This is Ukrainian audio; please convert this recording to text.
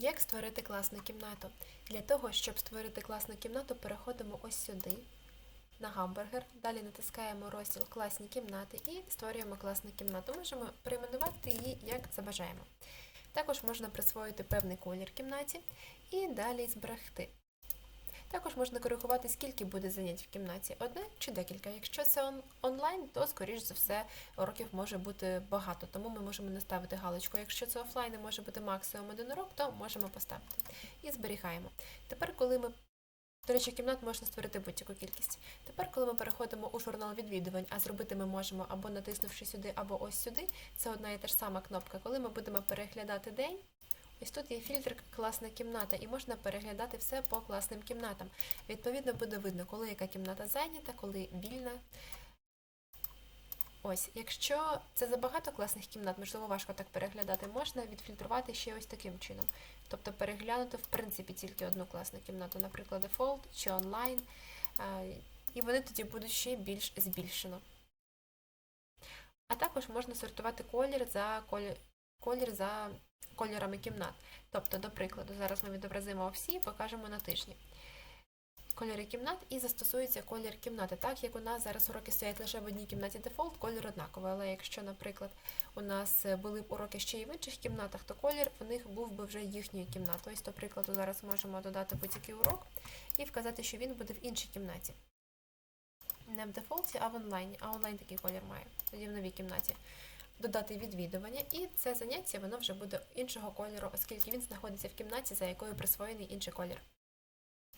Як створити класну кімнату? Для того, щоб створити класну кімнату, переходимо ось сюди, на гамбургер. Далі натискаємо розділ Класні кімнати і створюємо класну кімнату. Можемо перейменувати її як забажаємо. Також можна присвоїти певний колір кімнаті і далі зберегти. Також можна коригувати, скільки буде занять в кімнаті, одне чи декілька. Якщо це он- онлайн, то скоріш за все уроків може бути багато, тому ми можемо не ставити галочку. Якщо це офлайн і може бути максимум один урок, то можемо поставити і зберігаємо. Тепер, коли ми до речі, кімнат можна створити будь-яку кількість. Тепер, коли ми переходимо у журнал відвідувань, а зробити ми можемо або натиснувши сюди, або ось сюди, це одна і та ж сама кнопка. Коли ми будемо переглядати день, ось тут є фільтр класна кімната, і можна переглядати все по класним кімнатам. Відповідно, буде видно, коли яка кімната зайнята, коли вільна. Ось, якщо це забагато класних кімнат, можливо, важко так переглядати, можна відфільтрувати ще ось таким чином. Тобто переглянути в принципі тільки одну класну кімнату, наприклад, дефолт чи онлайн, е, і вони тоді будуть ще більш збільшено. А також можна сортувати колір за колір, за кольорами кімнат. Тобто, до прикладу, зараз ми відобразимо всі і покажемо на тижні. Кольори кімнат і застосується колір кімнати. Так як у нас зараз уроки стоять лише в одній кімнаті дефолт, колір однаковий. Але якщо, наприклад, у нас були б уроки ще й в інших кімнатах, то колір у них був би вже їхньою кімнатою. Ось, до прикладу, зараз можемо додати будь-який урок і вказати, що він буде в іншій кімнаті. Не в дефолті, а в онлайні. А онлайн такий колір має, тоді в новій кімнаті. Додати відвідування, і це заняття воно вже буде іншого кольору, оскільки він знаходиться в кімнаті, за якою присвоєний інший колір.